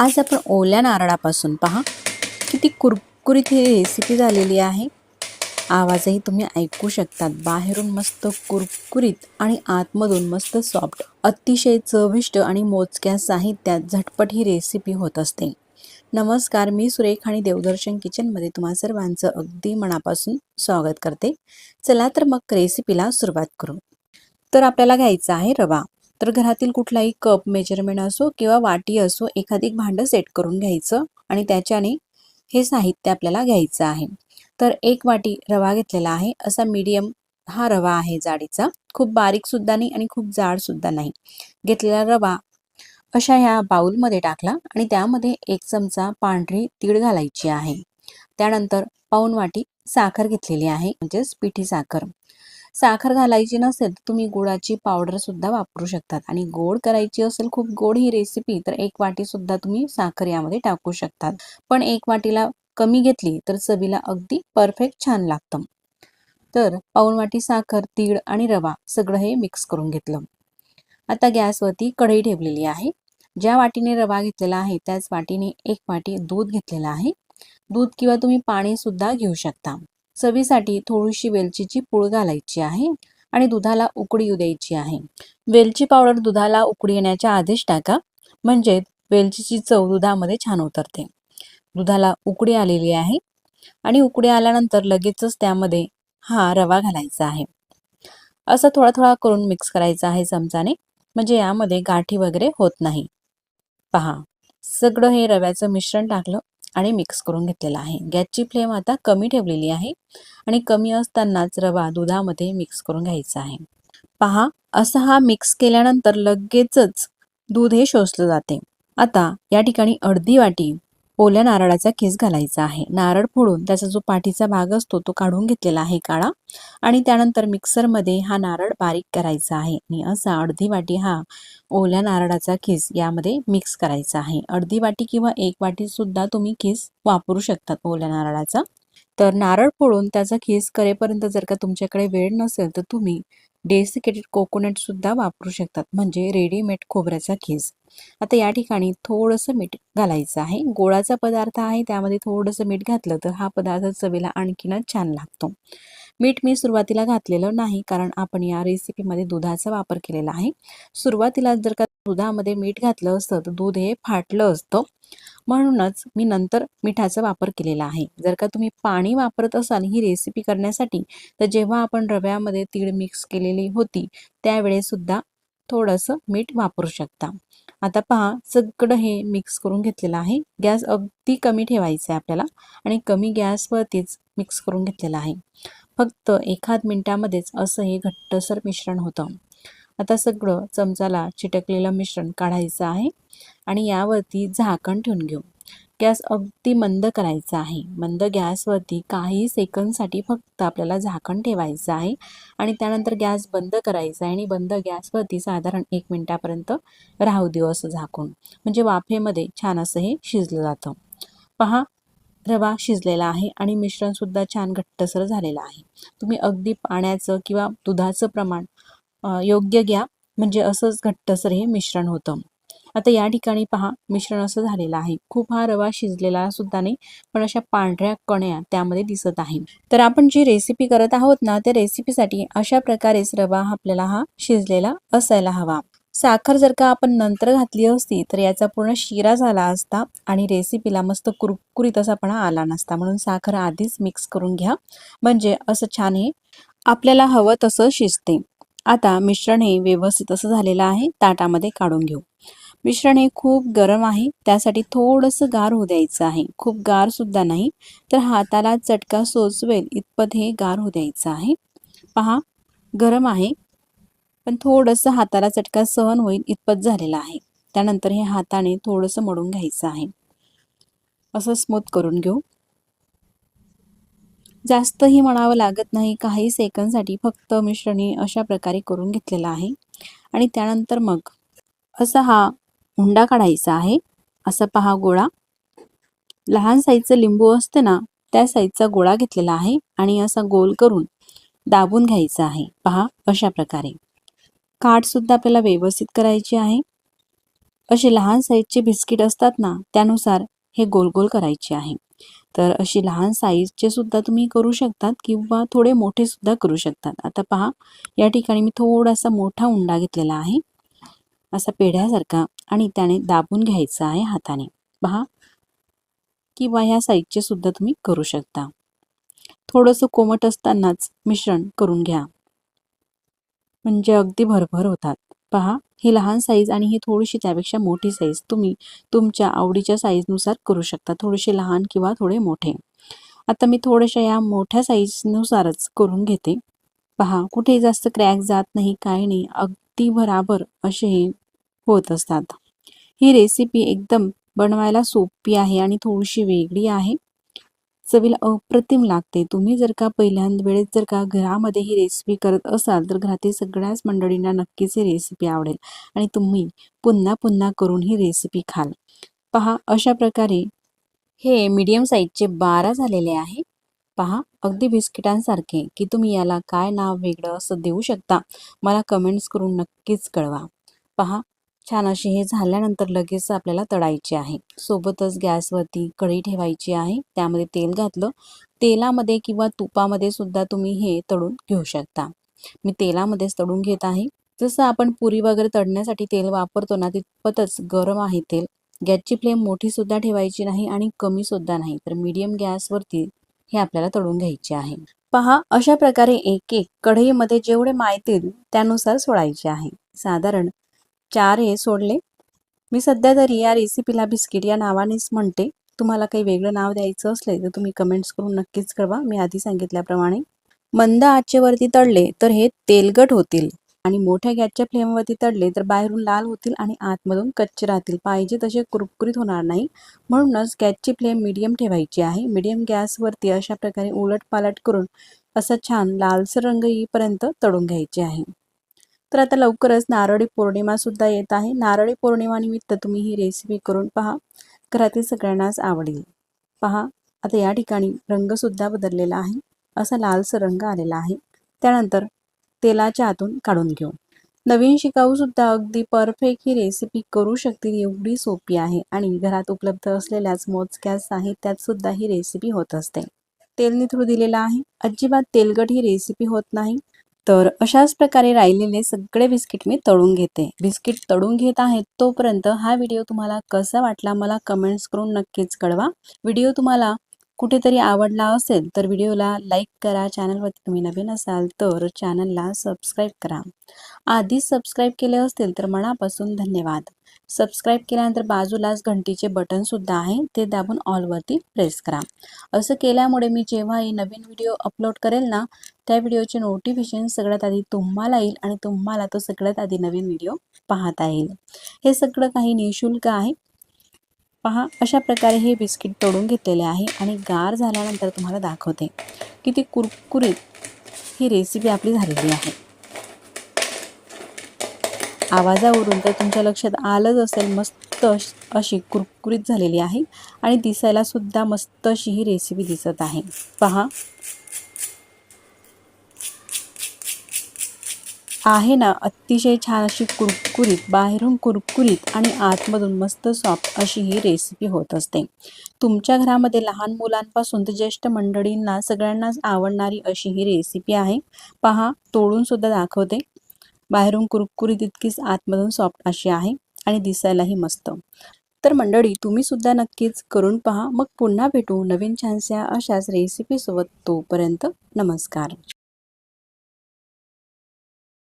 आज आपण ओल्या नारळापासून पहा. किती कुरकुरीत ही रेसिपी झालेली आहे. आवाजही तुम्ही ऐकू शकतात. बाहेरून मस्त कुरकुरीत आणि आतमधून मस्त सॉफ्ट अतिशय चविष्ट आणि मोजक्या साहित्यात झटपट ही रेसिपी होत असते. नमस्कार मी सुरेख आणि देवदर्शन किचनमध्ये तुम्हा सर्वांचं अगदी मनापासून स्वागत करते. चला तर मग रेसिपीला सुरुवात करू. तर आपल्याला घ्यायचा आहे रवा. तर घरातील कुठलाही कप मेजरमेंट असो किंवा वाटी असो एखादी भांडं सेट करून घ्यायचं आणि त्याच्याने हे साहित्य आपल्याला घ्यायचं आहे. तर एक वाटी रवा घेतलेला आहे. असा मीडियम हा रवा आहे जाडीचा. खूप बारीक सुद्धा नाही आणि खूप जाड सुद्धा नाही. घेतलेला रवा अशा ह्या बाऊलमध्ये टाकला आणि त्यामध्ये एक चमचा पांढरी तीळ घालायची आहे. त्यानंतर पाऊन वाटी साखर घेतलेली आहे म्हणजेच पिठी साखर. साखर घालायची नसेल तर तुम्ही गुळाची पावडर सुद्धा वापरू शकतात. आणि गोड करायची असेल खूप गोड ही रेसिपी तर एक वाटी सुद्धा तुम्ही साखर यामध्ये टाकू शकतात. पण एक वाटीला कमी घेतली तर चवीला अगदी परफेक्ट छान लागतं. तर पाऊन वाटी साखर तीळ आणि रवा सगळं हे मिक्स करून घेतलं. आता गॅसवरती कढई ठेवलेली आहे. ज्या वाटीने रवा घेतलेला आहे त्याच वाटीने एक वाटी दूध घेतलेलं आहे. दूध किंवा तुम्ही पाणी सुद्धा घेऊ शकता. चवीसाठी थोडीशी वेलचीची पूळ घालायची आहे आणि दुधाला उकडी येऊ द्यायची आहे. वेलची पावडर दुधाला उकडी येण्याच्या आधीच टाका म्हणजे वेलचीची चव दुधामध्ये छान उतरते. दुधाला उकडी आलेली आहे आणि उकडी आल्यानंतर लगेचच त्यामध्ये हा रवा घालायचा आहे. असं थोडा थोडा करून मिक्स करायचा आहे चमचाने म्हणजे यामध्ये गाठी वगैरे होत नाही. पहा सगळं हे रव्याचं मिश्रण टाकलं आणि मिक्स करून घेतलेला आहे. गॅसची फ्लेम आता कमी ठेवलेली आहे आणि कमी असतानाच रवा दुधामध्ये मिक्स करून घ्यायचा आहे. पहा असा हा मिक्स केल्यानंतर लगेचच दूध हे शोषलं जाते. आता या ठिकाणी अर्धी वाटी ओल्या नारळाचा किस घालायचा आहे. नारळ फोडून त्याचा जो पाठीचा भाग असतो तो काढून घेतलेला आहे काळा आणि त्यानंतर मिक्सरमध्ये हा नारळ बारीक करायचा आहे आणि असा अर्धी वाटी हा ओल्या नारळाचा किस यामध्ये मिक्स करायचा आहे. अर्धी वाटी किंवा एक वाटी सुद्धा तुम्ही किस वापरू शकतात ओल्या नारळाचा. तर नारळ फोडून त्याचा केस करेपर्यंत जर का तुमच्याकडे वेळ नसेल तर तुम्ही डेसिकेटेड कोकोनट सुद्धा वापरू शकतात. म्हणजे रेडीमेड खोबऱ्याचा केस. आता या ठिकाणी थोडंसं मीठ घालायचं आहे. गोळाचा पदार्थ आहे त्यामध्ये थोडंसं मीठ घातलं तर हा पदार्थ चवीला आणखीनच छान लागतो. मीठ मी सुरुवातीला घातलेलं नाही कारण आपण या रेसिपीमध्ये दुधाचा वापर केलेला आहे. सुरुवातीला जर का दुधामध्ये मीठ घातलं असतं तर दूध हे फाटलं असतं. म्हणूनच मी नंतर मिठाचा वापर केलेला आहे. जर का तुम्ही पाणी वापरत असाल ही रेसिपी करण्यासाठी तर जेव्हा आपण रव्यामध्ये तीळ मिक्स केलेली होती त्यावेळेस सुद्धा थोडंसं मीठ वापरू शकता. आता पहा सगळं हे मिक्स करून घेतलेलं आहे. गॅस अगदी कमी ठेवायचा आहे आपल्याला आणि कमी गॅसवरतीच मिक्स करून घेतलेलं आहे. फक्त एखाद मिनटामध्येच असं हे घट्टसर मिश्रण होतं. आता सगळं चमचाला चिटकलेलं मिश्रण काढायचं आहे आणि यावरती झाकण ठेवून घेऊ. गॅस अगदी मंद करायचा आहे. मंद गॅसवरती काही सेकंदसाठी फक्त आपल्याला झाकण ठेवायचं आहे आणि त्यानंतर गॅस बंद करायचा आहे आणि बंद गॅसवरती साधारण एक मिनटापर्यंत राहू देऊ असं झाकून. म्हणजे वाफेमध्ये छान असं हे शिजलं जातं. पहा रवा शिजलेला आहे आणि मिश्रणसुद्धा छान घट्टसर झालेलं आहे. तुम्ही अगदी पाण्याचं किंवा दुधाचं प्रमाण योग्य घ्या. म्हणजे असंच घट्टसर हे मिश्रण होतं. आता या ठिकाणी पहा मिश्रण असं झालेलं आहे. खूप हा रवा शिजलेला सुद्धा नाही पण अशा पांढऱ्या कण्या त्यामध्ये दिसत आहे. तर आपण जी रेसिपी करत आहोत ना त्या रेसिपीसाठी अशा प्रकारेच रवा आपल्याला हा शिजलेला असायला हवा. साखर जर का आपण नंतर घातली असती तर याचा पूर्ण शिरा झाला असता आणि रेसिपीला मस्त कुरकुरीत असापणा आला नसता. म्हणून साखर आधीच मिक्स करून घ्या. म्हणजे असं छान हे आपल्याला हवं तसं शिजते. आता मिश्रण हे व्यवस्थित असं झालेलं आहे ताटामध्ये काढून घेऊ. मिश्रण हे खूप गरम आहे. त्यासाठी थोडंसं गार होऊ द्यायचं आहे. खूप गार सुद्धा नाही. तर हाताला चटका सोचवेल इतपत हे गार होऊ द्यायचं आहे. पहा गरम आहे. पण थोडंसं हाताला चटका सहन होईल इतपत झालेलं आहे. त्यानंतर हे हाताने थोडंसं मळून घ्यायचं आहे. असं स्मूथ करून घेऊ. जास्तही म्हणावं लागत नाही. काही सेकंदसाठी फक्त मिश्रणी अशा प्रकारे करून घेतलेलं आहे. आणि त्यानंतर मग असा हा हुंडा काढायचा आहे. असा पहा गोळा. लहान साईजचं लिंबू असते ना त्या साईजचा गोळा घेतलेला आहे आणि असा गोल करून दाबून घ्यायचा आहे. पहा अशा प्रकारे. काठसुद्धा आपल्याला व्यवस्थित करायची आहे. असे लहान साईजचे बिस्किट असतात ना त्यानुसार हे गोल गोल करायचे आहे. तर अशी लहान साईजचे सुद्धा तुम्ही करू शकतात किंवा थोडे मोठे सुद्धा करू शकतात. आता पहा या ठिकाणी मी थोडासा मोठा उंडा घेतलेला आहे. असा पेढ्यासारखा आणि त्याने दाबून घ्यायचं आहे हाताने. पहा. किंवा ह्या साईजचे सुद्धा तुम्ही करू शकता. थोडंसं कोमट असतानाच मिश्रण करून घ्या. म्हणजे अगदी भरभर होतात. पहा. ही लहान साईज आणि ही थोडीशी त्यापेक्षा मोठी साईज तुम्ही तुमच्या आवडीच्या साईजनुसार करू शकता. थोडेसे लहान किंवा थोडे मोठे. आता मी थोड्याशा या मोठ्या साईजनुसारच करून घेते. पहा. कुठेही जास्त क्रॅक जात नाही काय नाही. अगदी बराबर असे हे होत असतात. ही रेसिपी एकदम बनवायला सोपी आहे आणि थोडीशी वेगळी आहे. चवीला अप्रतिम लागते. तुम्ही जर का पहिल्यांदा वेळेस जर का घरामध्ये ही रेसिपी करत असाल तर घरातील सगळ्याच मंडळींना नक्कीच ही रेसिपी आवडेल. आणि तुम्ही पुन्हा पुन्हा करून ही रेसिपी खाल. पहा अशा प्रकारे हे मीडियम साईजचे बारा झालेले आहे. पहा अगदी बिस्किटांसारखे की तुम्ही याला काय नाव वेगळं असं देऊ शकता? मला कमेंट्स करून नक्कीच कळवा. पहा छान अशी हे झाल्यानंतर लगेच आपल्याला तळायची आहे. सोबतच गॅसवरती कढई ठेवायची आहे. त्यामध्ये तेल घातलं. तेलामध्ये किंवा तुपामध्ये सुद्धा तुम्ही हे तळून घेऊ शकता. मी तेलामध्येच तळून घेत आहे. जसं आपण पुरी वगैरे तळण्यासाठी तेल वापरतो ना तितपतच गरम आहे तेल. गॅसची फ्लेम मोठी सुद्धा ठेवायची नाही आणि कमी सुद्धा नाही. तर मीडियम गॅसवरती हे आपल्याला तळून घ्यायचे आहे. पहा अशा प्रकारे एक एक कढईमध्ये जेवढे मायतील त्यानुसार सोडायचे आहे. साधारण चार हे सोडले. मी सध्या तरी या रेसिपीला बिस्किट या नावानेच म्हणते. तुम्हाला काही वेगळं नाव द्यायचं असले तर तुम्ही कमेंट्स करून नक्कीच कळवा. मी आधी सांगितल्याप्रमाणे मंद आचेवरती तळले तर हे तेलगट होतील आणि मोठ्या गॅसच्या फ्लेमवरती तळले तर बाहेरून लाल होतील आणि आतमधून कच्चे राहतील. पाहिजे तसे कुरकुरीत होणार नाही. म्हणूनच गॅसची फ्लेम मीडियम ठेवायची आहे. मीडियम गॅसवरती अशा प्रकारे उलट पालट करून असा छान लालसर रंग येईपर्यंत तळून घ्यायचे आहे. तर आता लवकरच नारळी पौर्णिमासुद्धा येत आहे. नारळी पौर्णिमानिमित्त तुम्ही ही रेसिपी करून पहा. घरातील सगळ्यांनाच आवडेल. पहा आता या ठिकाणी रंगसुद्धा बदललेला आहे. असा लालसर रंग आलेला आहे. त्यानंतर तेलाच्या आतून काढून घेऊ. नवीन शिकाऊसुद्धा अगदी परफेक्ट ही रेसिपी करू शकतील एवढी सोपी आहे आणि घरात उपलब्ध असलेल्याच मोजक्याच आहेत त्यातसुद्धा ही रेसिपी होत असते. तेल निथळू दिलेला आहे. अजिबात तेलगट ही रेसिपी होत नाही. तर अशाच प्रकारे राहिलेले सगळे बिस्किट मी तळून घेते. बिस्किट तळून घेत आहेत तोपर्यंत हा व्हिडिओ तुम्हाला कसा वाटला मला कमेंट्स करून नक्कीच कळवा. व्हिडिओ तुम्हाला कुठेतरी आवडला असेल तर व्हिडिओला लाईक करा. चॅनलवरती तुम्ही नवीन असाल तर चॅनलला सबस्क्राईब करा. आधीच सबस्क्राईब केले असतील तर मनापासून धन्यवाद. सबस्क्राईब केल्यानंतर बाजूलाच घंटीचे बटनसुद्धा आहे ते दाबून ऑलवरती प्रेस करा. असं केल्यामुळे मी जेव्हाही नवीन व्हिडिओ अपलोड करेल ना त्या व्हिडिओचे नोटिफिकेशन सगळ्यात आधी तुम्हाला येईल आणि तुम्हाला तो सगळ्यात आधी नवीन व्हिडिओ पाहता येईल. हे सगळं काही निशुल्क आहे. पहा अशा प्रकारे हे बिस्किट तोडून घेतलेले आहे आणि गार झाल्यानंतर तुम्हाला दाखवते की ती कुरकुरीत ही रेसिपी आपली झालेली आहे. आवाजावरून तर तुमच्या लक्षात आलंच असेल मस्त अशी कुरकुरीत झालेली आहे आणि दिसायला सुद्धा मस्त अशी ही रेसिपी दिसत आहे. पहा. आहे ना अतिशय छान अशी कुरकुरीत बाहेरून कुरकुरीत आणि आतमधून मस्त सॉफ्ट अशी ही रेसिपी होत असते. तुमच्या घरामध्ये लहान मुलांपासून तर ज्येष्ठ मंडळींना सगळ्यांनाच आवडणारी अशी ही रेसिपी आहे. पहा तोडून सुद्धा दाखवते. बाहेरून कुरकुरीत इतकीच आतमधून सॉफ्ट अशी आहे आणि दिसायलाही मस्त. तर मंडळी तुम्ही सुद्धा नक्कीच करून पहा. मग पुन्हा भेटू नवीन छानशा अशाच रेसिपीसोबत तोपर्यंत नमस्कार.